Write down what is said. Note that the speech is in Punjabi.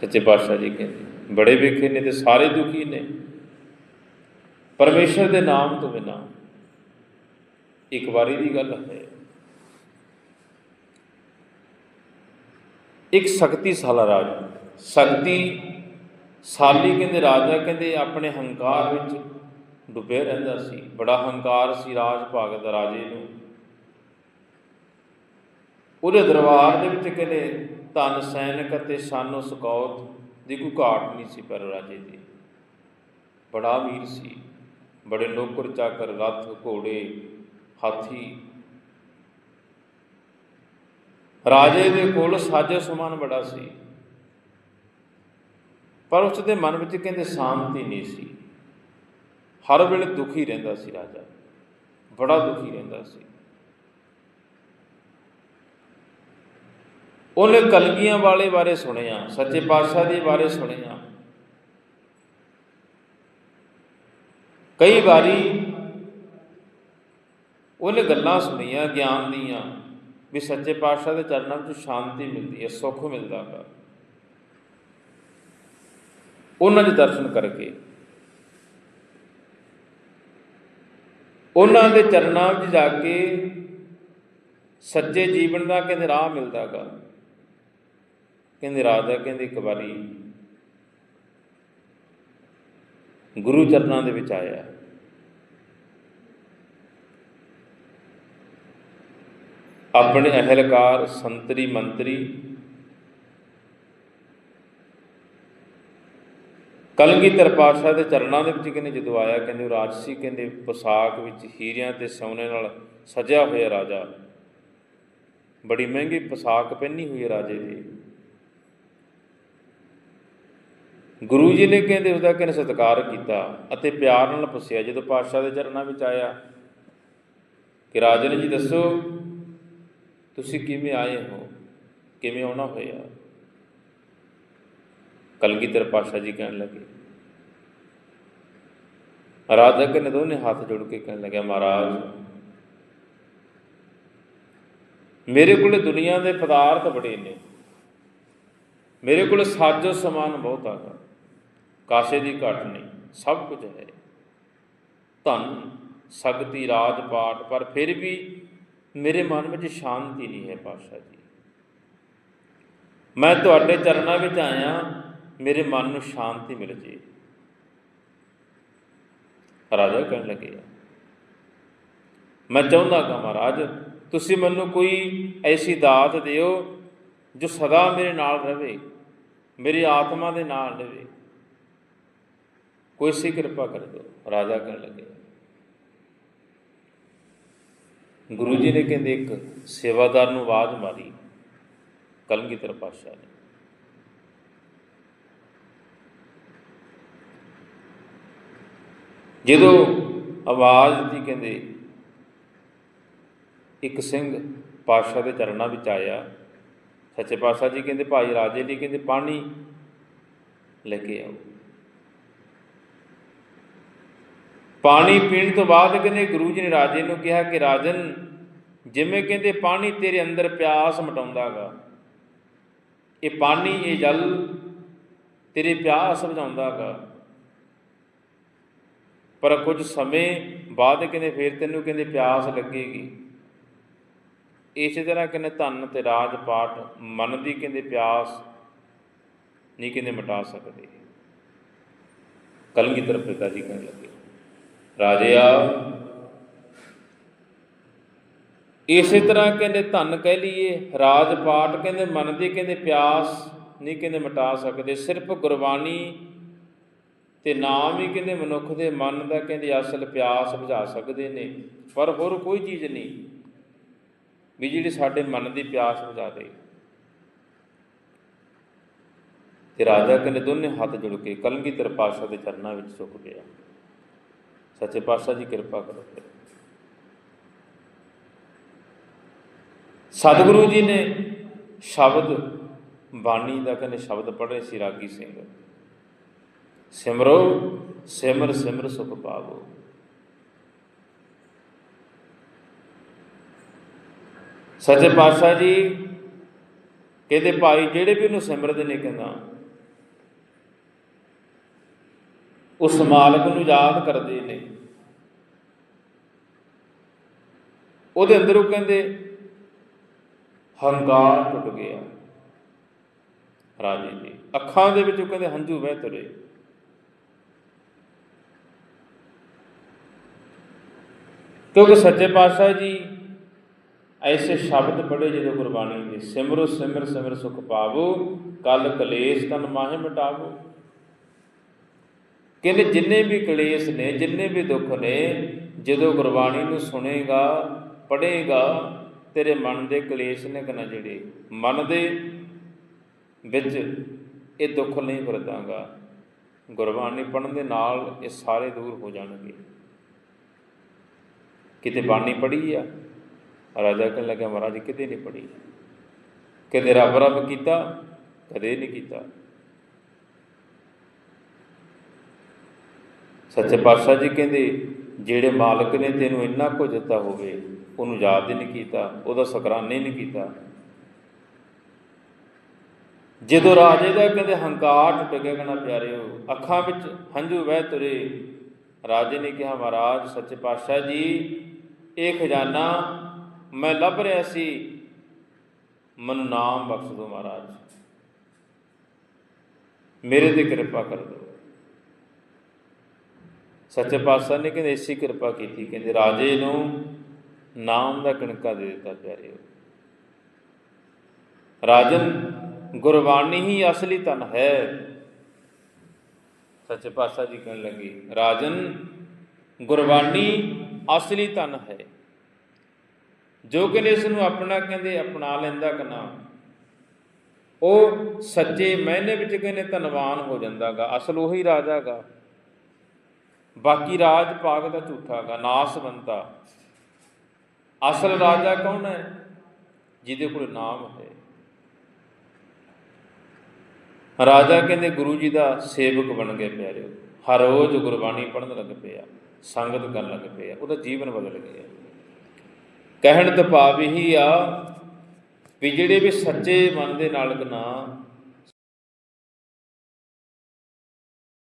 ਸੱਚੇ ਪਾਤਸ਼ਾਹ ਜੀ ਕਹਿੰਦੇ ਬੜੇ ਵੇਖੇ ਨੇ ਤੇ ਸਾਰੇ ਦੁਖੀ ਨੇ। ਪਰਮੇਸ਼ਰ ਦੇ ਨਾਮ ਤੋਂ ਬਿਨਾ ਇੱਕ ਵਾਰੀ ਦੀ ਗੱਲ ਹੈ। ਇੱਕ ਸ਼ਕਤੀ ਸਾਲਾ ਰਾਜ। ਸ਼ਕਤੀ ਸਾਲੀ ਕਹਿੰਦੇ, ਰਾਜਾ ਕਹਿੰਦੇ, ਆਪਣੇ ਹੰਕਾਰ ਵਿੱਚ ਡੁੱਬਿਆ ਰਹਿੰਦਾ ਸੀ। ਬੜਾ ਹੰਕਾਰ ਸੀ ਰਾਜ ਭਾਗ ਦਾ ਰਾਜੇ ਨੂੰ। ਉਹਦੇ ਦਰਬਾਰ ਦੇ ਵਿੱਚ ਕਹਿੰਦੇ, ਧਨ ਸੈਨਿਕ ਅਤੇ ਸਾਨੋ ਸਕੌਤ ਦੀ ਕੋਈ ਘਾਟ ਨਹੀਂ ਸੀ ਪਰ ਰਾਜੇ ਦੀ। ਬੜਾ ਅਮੀਰ ਸੀ, ਬੜੇ ਨੌਕਰ ਚਾਕਰ, ਰੱਥ, ਘੋੜੇ, ਹਾਥੀ। ਰਾਜੇ ਦੇ ਕੋਲ ਸਾਜੇ ਸਮਾਨ ਬੜਾ ਸੀ। ਪਰ ਉਸ ਦੇ ਮਨ ਵਿੱਚ ਕਹਿੰਦੇ ਸ਼ਾਂਤੀ ਨਹੀਂ ਸੀ। ਹਰ ਵੇਲੇ ਦੁਖੀ ਰਹਿੰਦਾ ਸੀ ਰਾਜਾ। ਬੜਾ ਦੁਖੀ ਰਹਿੰਦਾ ਸੀ। ਉਹਨੇ ਕਲਗੀਆਂ ਵਾਲੇ ਬਾਰੇ ਸੁਣਿਆ, ਸੱਚੇ ਪਾਤਸ਼ਾਹ ਦੇ ਬਾਰੇ ਸੁਣਿਆ। ਕਈ ਵਾਰੀ ਉਹਨੇ ਗੱਲਾਂ ਸੁਣੀਆਂ, ਗਿਆਨ ਦੀਆਂ, ਵੀ ਸੱਚੇ ਪਾਤਸ਼ਾਹ ਦੇ ਚਰਨਾਂ ਵਿੱਚ ਸ਼ਾਂਤੀ ਮਿਲਦੀ ਹੈ, ਸੁੱਖ ਮਿਲਦਾ ਹੈ। ਉਹਨਾਂ ਦੇ ਦਰਸ਼ਨ ਕਰਕੇ। ਉਹਨਾਂ ਦੇ ਚਰਨਾਂ ਵਿੱਚ ਜਾ ਕੇ ਸੱਚੇ ਜੀਵਨ ਦਾ ਕਹਿੰਦੇ ਰਾਹ ਮਿਲਦਾਗਾ ਕਹਿੰਦੇ ਰਾਜਾ, ਕਹਿੰਦੇ ਇੱਕ ਵਾਰੀ ਗੁਰੂ ਚਰਨਾਂ ਦੇ ਵਿੱਚ ਆਇਆ। ਆਪਣੇ ਅਹਿਲਕਾਰ, ਸੰਤਰੀ, ਮੰਤਰੀ, ਕਲਗੀਧਰ ਪਾਤਸ਼ਾਹ ਦੇ ਚਰਨਾਂ ਦੇ ਵਿੱਚ ਕਹਿੰਦੇ ਜਦੋਂ ਆਇਆ, ਕਹਿੰਦੇ ਉਹ ਰਾਜਸੀ, ਕਹਿੰਦੇ ਪੋਸ਼ਾਕ ਵਿੱਚ ਹੀਰਿਆਂ ਤੇ ਸੋਨੇ ਨਾਲ ਸਜਿਆ ਹੋਇਆ ਰਾਜਾ। ਬੜੀ ਮਹਿੰਗੀ ਪੋਸ਼ਾਕ ਪਹਿਨੀ ਹੋਈ ਹੈ ਰਾਜੇ ਦੀ। ਗੁਰੂ ਜੀ ਨੇ ਕਹਿੰਦੇ ਉਹਦਾ ਕਹਿੰਦੇ ਸਤਿਕਾਰ ਕੀਤਾ? ਅਤੇ ਪਿਆਰ ਨਾਲ ਪੁੱਛਿਆ, ਜਦੋਂ ਪਾਤਸ਼ਾਹ ਦੇ ਚਰਨਾਂ ਵਿੱਚ ਆਇਆ ਕਿ ਰਾਜਨ ਜੀ ਦੱਸੋ, ਤੁਸੀਂ ਕਿਵੇਂ ਆਏ ਹੋ? ਕਿਵੇਂ ਆਉਣਾ ਹੋਇਆ? ਕਲਗੀਧਰ ਪਾਤਸ਼ਾਹ ਜੀ ਕਹਿਣ ਲੱਗੇ। ਰਾਜਾ ਕਹਿੰਦੇ ਦੋਨੇ ਹੱਥ ਜੋੜ ਕੇ ਕਹਿਣ ਲੱਗਿਆ, ਮਹਾਰਾਜ, ਮੇਰੇ ਕੋਲ ਦੁਨੀਆ ਦੇ ਪਦਾਰਥ ਬੜੇ ਨੇ। ਮੇਰੇ ਕੋਲ ਸਾਜੋ ਸਮਾਨ ਬਹੁਤ ਆਗਾ ਕਾਸੇ ਦੀ ਘਾਟ ਨਹੀਂ, ਸਭ ਕੁਝ ਹੈ। ਧਨ, ਸ਼ਗਤੀ ਰਾਜ ਪਾਠ ਪਰ ਫਿਰ ਵੀ ਮੇਰੇ ਮਨ ਵਿੱਚ ਸ਼ਾਂਤੀ ਨਹੀਂ ਹੈ ਪਾਤਸ਼ਾਹ ਜੀ। ਮੈਂ ਤੁਹਾਡੇ ਚਰਨਾਂ ਵਿੱਚ ਆਇਆ, ਮੇਰੇ ਮਨ ਨੂੰ ਸ਼ਾਂਤੀ ਮਿਲ ਜੇ। ਰਾਜਾ ਕਹਿਣ ਲੱਗੇ, ਮੈਂ ਚਾਹੁੰਦਾ ਕਿ ਮਹਾਰਾਜ, ਤੁਸੀਂ ਮੈਨੂੰ ਕੋਈ ਐਸੀ ਦਾਤ ਦਿਓ ਜੋ ਸਦਾ ਮੇਰੇ ਨਾਲ ਰਹੇ, ਮੇਰੀ ਆਤਮਾ ਦੇ ਨਾਲ ਰਹੇ। ਕੋਈ ਸੀ ਕਿਰਪਾ ਕਰ ਦਿਓ, ਰਾਜਾ ਕਹਿਣ ਲੱਗੇ। ਗੁਰੂ ਜੀ ਨੇ ਕਹਿੰਦੇ ਇੱਕ ਸੇਵਾਦਾਰ ਨੂੰ ਆਵਾਜ਼ ਮਾਰੀ ਕਲਗੀਧਰ ਪਾਤਸ਼ਾਹ ਨੇ। ਜਦੋਂ ਆਵਾਜ਼ ਦਿੱਤੀ ਕਹਿੰਦੇ, ਇੱਕ ਸਿੰਘ ਪਾਤਸ਼ਾਹ ਦੇ ਚਰਨਾਂ ਵਿੱਚ ਆਇਆ। ਸੱਚੇ ਪਾਤਸ਼ਾਹ ਜੀ ਕਹਿੰਦੇ, ਭਾਈ ਰਾਜੇ ਲਈ ਕਹਿੰਦੇ, ਪਾਣੀ ਲੈ ਕੇ ਆਓ। ਪਾਣੀ ਪੀਣ ਤੋਂ ਬਾਅਦ ਕਹਿੰਦੇ ਗੁਰੂ ਜੀ ਨੇ ਰਾਜੇ ਨੂੰ ਕਿਹਾ ਕਿ ਰਾਜਨ, ਜਿਵੇਂ ਕਹਿੰਦੇ ਪਾਣੀ ਤੇਰੇ ਅੰਦਰ ਪਿਆਸ ਮਟਾਉਂਦਾਗਾ, ਇਹ ਪਾਣੀ, ਇਹ ਜਲ ਤੇਰੇ ਪਿਆਸ ਬੁਝਾਉਂਦਾਗਾ। ਪਰ ਕੁਝ ਸਮੇਂ ਬਾਅਦ ਕਹਿੰਦੇ ਫੇਰ ਤੈਨੂੰ ਕਹਿੰਦੇ ਪਿਆਸ ਲੱਗੇਗੀ। ਇਸੇ ਤਰ੍ਹਾਂ ਕਹਿੰਦੇ ਧਨ ਤੇ ਰਾਜ ਪਾਠ ਮਨ ਦੀ ਕਹਿੰਦੇ ਪਿਆਸ ਨਹੀਂ ਕਹਿੰਦੇ ਮਿਟਾ ਸਕਦੇ। ਕਲਗੀਧਰ ਪਿਤਾ ਜੀ ਕਹਿਣ ਲੱਗੇ। ਰਾਜਿਆ। ਇਸੇ ਤਰ੍ਹਾਂ ਕਹਿੰਦੇ ਧਨ ਕਹਿ ਲਈਏ ਰਾਜ ਪਾਟ ਕਹਿੰਦੇ ਮਨ ਦੀ ਕਹਿੰਦੇ ਪਿਆਸ ਨਹੀਂ ਕਹਿੰਦੇ ਮਿਟਾ ਸਕਦੇ, ਸਿਰਫ ਗੁਰਬਾਣੀ ਤੇ ਨਾਮ ਹੀ ਕਹਿੰਦੇ ਮਨੁੱਖ ਦੇ ਮਨ ਦਾ ਕਹਿੰਦੇ ਅਸਲ ਪਿਆਸ ਬੁਝਾ ਸਕਦੇ ਨੇ, ਪਰ ਹੋਰ ਕੋਈ ਚੀਜ਼ ਨਹੀਂ ਵੀ ਜਿਹੜੀ ਸਾਡੇ ਮਨ ਦੀ ਪਿਆਸ ਬੁਝਾ ਦੇ। ਤੇ ਰਾਜਾ ਕਹਿੰਦੇ ਦੋਨੇ ਹੱਥ ਜੁੜ ਕੇ ਕਲਗੀਧਰ ਪਾਤਸ਼ਾਹ ਦੇ ਚਰਨਾਂ ਵਿੱਚ ਸੁੱਕ ਗਿਆ ਸੱਚੇ ਪਾਤਸ਼ਾਹ ਜੀ ਕਿਰਪਾ ਕਰੋ। ਸਤਿਗੁਰੂ ਜੀ ਨੇ ਸ਼ਬਦ ਬਾਣੀ ਦਾ ਕਹਿੰਦੇ ਸ਼ਬਦ ਪੜ੍ਹੇ ਸੀ ਰਾਗੀ ਸਿੰਘ। ਸਿਮਰੋ, ਸਿਮਰ ਸਿਮਰ ਸੁਖ ਪਾਵੋ। ਸੱਚੇ ਪਾਤਸ਼ਾਹ ਜੀ, ਕਹਿੰਦੇ ਭਾਈ ਜਿਹੜੇ ਵੀ ਉਹਨੂੰ ਸਿਮਰਦੇ ਨੇ ਕਹਿੰਦਾ ਉਸ ਮਾਲਕ ਨੂੰ ਯਾਦ ਕਰਦੇ ਨੇ। ਉਹਦੇ ਅੰਦਰ ਉਹ ਕਹਿੰਦੇ, ਹੰਕਾਰ ਟੁੱਟ ਗਿਆ। ਰਾਜੇ ਦੀ ਅੱਖਾਂ ਦੇ ਵਿੱਚ ਉਹ ਕਹਿੰਦੇ, ਹੰਝੂ ਵਹਿ ਤੁਰੇ। ਕਿਉਂਕਿ ਸੱਚੇ ਪਾਤਸ਼ਾਹ ਜੀ, ਐਸੇ ਸ਼ਬਦ ਪੜੇ ਜਦੋਂ ਗੁਰਬਾਣੀ ਦੇ, ਸਿਮਰੋ ਸਿਮਰ ਸਿਮਰ ਸੁਖ ਪਾਵੋ, ਕਲ ਕਲੇਸ਼ ਤਨ ਮਾਹੇ ਮਿਟਾਵੋ। ਕਹਿੰਦੇ ਜਿੰਨੇ ਵੀ ਕਲੇਸ਼ ਨੇ, ਜਿੰਨੇ ਵੀ ਦੁੱਖ ਨੇ, ਜਦੋਂ ਗੁਰਬਾਣੀ ਨੂੰ ਸੁਣੇਗਾ, ਪੜ੍ਹੇਗਾ, ਤੇਰੇ ਮਨ ਦੇ ਕਲੇਸ਼ ਨੇ ਕਨਾ ਜਿਹੜੇ, ਮਨ ਦੇ ਵਿੱਚ ਇਹ ਦੁੱਖ ਨਹੀਂ ਵਰਤਾਂਗਾ। ਗੁਰਬਾਣੀ ਪੜ੍ਹਨ ਦੇ ਨਾਲ ਇਹ ਸਾਰੇ ਦੂਰ ਹੋ ਜਾਣਗੇ। ਕਿਤੇ ਬਾਣੀ ਪੜ੍ਹੀ ਆ, ਰਾਜਾ ਕਹਿਣ ਲੱਗਾ ਮਹਾਰਾਜ ਕਿਤੇ ਨਹੀਂ ਪੜ੍ਹੀ। ਕਦੇ ਰੱਬ ਰੱਬ ਕੀਤਾ, ਕਦੇ ਨਹੀਂ ਕੀਤਾ। ਸੱਚੇ ਪਾਤਸ਼ਾਹ ਜੀ ਕਹਿੰਦੇ, ਜਿਹੜੇ ਮਾਲਕ ਨੇ ਤੈਨੂੰ ਇੰਨਾ ਕੁਝ ਦਿੱਤਾ ਹੋਵੇ, ਉਹਨੂੰ ਯਾਦ ਹੀ ਨਹੀਂ ਕੀਤਾ, ਉਹਦਾ ਸ਼ੁਕਰਾਨਾ ਹੀ ਨਹੀਂ ਕੀਤਾ। ਜਦੋਂ ਰਾਜੇ ਦਾ ਕਹਿੰਦੇ ਹੰਕਾਰ ਟੁੱਟ ਗਿਆ ਕਹਣਾ ਪਿਆਰਿਓ, ਅੱਖਾਂ ਵਿੱਚ ਹੰਝੂ ਵਹਿ ਤੁਰੇ। ਰਾਜੇ ਨੇ ਕਿਹਾ, ਮਹਾਰਾਜ, ਸੱਚੇ ਪਾਤਸ਼ਾਹ ਜੀ, ਇਹ ਖਜ਼ਾਨਾ ਮੈਂ ਲੱਭ ਰਿਹਾ ਸੀ। ਮੈਨੂੰ ਨਾਮ ਬਖਸ਼ ਦਿਓ ਮਹਾਰਾਜ। ਮੇਰੇ ਤੇ ਕਿਰਪਾ ਕਰ ਦਿਓ। ਸੱਚੇ ਪਾਤਸ਼ਾਹ ਨੇ ਕਹਿੰਦੇ ਇਸੀ ਕਿਰਪਾ ਕੀਤੀ, ਕਹਿੰਦੇ ਰਾਜੇ ਨੂੰ ਨਾਮ ਦਾ ਕਣਕਾ ਦੇ ਦਿੱਤਾ ਪਿਆਰਿਓ। ਰਾਜਨ, ਗੁਰਬਾਣੀ ਹੀ ਅਸਲੀ ਧਨ ਹੈ। ਸੱਚੇ ਪਾਤਸ਼ਾਹ ਜੀ ਕਹਿਣ ਲੱਗੇ, ਰਾਜਨ, ਗੁਰਬਾਣੀ ਅਸਲੀ ਧਨ ਹੈ। ਜੋ ਕਹਿੰਦੇ ਇਸ ਨੂੰ ਆਪਣਾ ਕਹਿੰਦੇ ਅਪਣਾ ਲੈਂਦਾ ਕਨਾ ਉਹ ਸੱਚੇ ਮਹਿਨੇ ਵਿੱਚ ਕਹਿੰਦੇ ਧਨਵਾਨ ਹੋ ਜਾਂਦਾਗਾ, ਅਸਲ ਉਹੀ ਰਾਜਾਗਾ ਬਾਕੀ ਰਾਜ ਭਾਗ ਦਾ ਝੂਠਾਗਾ ਨਾਸਵੰਤਾ ਅਸਲ ਰਾਜਾ ਕੌਣ ਹੈ? ਜਿਹਦੇ ਕੋਲ ਨਾਮ ਹੈ। ਰਾਜਾ ਕਹਿੰਦੇ, ਗੁਰੂ ਜੀ ਦਾ ਸੇਵਕ ਬਣ ਗਏ ਪਿਆਰਿਓ। ਹਰ ਰੋਜ਼ ਗੁਰਬਾਣੀ ਪੜ੍ਹਨ ਲੱਗ ਪਿਆ, ਸੰਗਤ ਕਰਨ ਲੱਗ ਪਿਆ, ਉਹਦਾ ਜੀਵਨ ਬਦਲ ਗਿਆ। ਕਹਿਣ ਦਾ ਭਾਵ ਇਹੀ ਆ ਵੀ ਜਿਹੜੇ ਵੀ ਸੱਚੇ ਮਨ ਦੇ ਨਾਲ ਨਾ